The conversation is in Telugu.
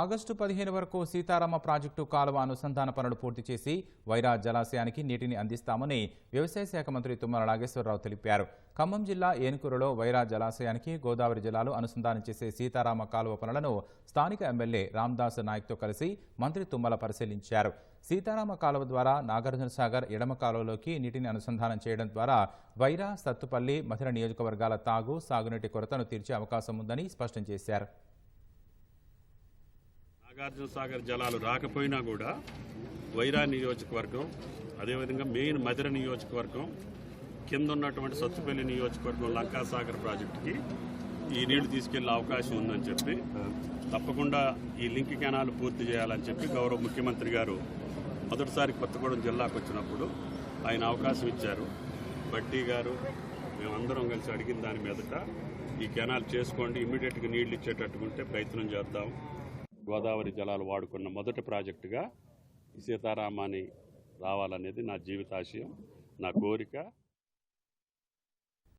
ఆగస్టు పదిహేను వరకు సీతారామ ప్రాజెక్టు కాలువ అనుసంధాన పనులు పూర్తి చేసి వైరా జలాశయానికి నీటిని అందిస్తామని వ్యవసాయ శాఖ మంత్రి తుమ్మల నాగేశ్వరరావు తెలిపారు. ఖమ్మం జిల్లా ఏనుకూరులో వైరా జలాశయానికి గోదావరి జలాలు అనుసంధానం చేసే సీతారామ కాలువ పనులను స్థానిక ఎమ్మెల్యే రామ్దాస్ నాయక్తో కలిసి మంత్రి తుమ్మల పరిశీలించారు. సీతారామ కాలువ ద్వారా నాగార్జున సాగర్ ఎడమ కాలువలోకి నీటిని అనుసంధానం చేయడం ద్వారా వైరా సత్తుపల్లి మధిర నియోజకవర్గాల తాగు సాగునీటి కొరతను తీర్చే అవకాశం ఉందని స్పష్టం చేశారు. నాగార్జున సాగర్ జలాలు రాకపోయినా కూడా వైరా నియోజకవర్గం అదేవిధంగా మెయిన్ మధిర నియోజకవర్గం కింద ఉన్నటువంటి సత్తుపల్లి నియోజకవర్గం లంకాసాగర్ ప్రాజెక్టుకి ఈ నీళ్ళు తీసుకెళ్ళే అవకాశం ఉందని చెప్పి తప్పకుండా ఈ లింక్ కెనాల్ పూర్తి చేయాలని చెప్పి గౌరవ ముఖ్యమంత్రి గారు మొదటిసారి కొత్తగూడెం జిల్లాకు వచ్చినప్పుడు ఆయన అవకాశం ఇచ్చారు. బట్టి గారు మేమందరం కలిసి అడిగిన దాని మీదట ఈ కెనాల్ చేసుకోండి ఇమీడియట్గా నీళ్ళు ఇచ్చేటట్టుకుంటే ప్రయత్నం చేద్దాం. గోదావరి జలాలు వాడుకున్న మొదటి ప్రాజెక్టుగా సీతారామాన్ని రావాలనేది నా జీవితాశయం నా కోరిక.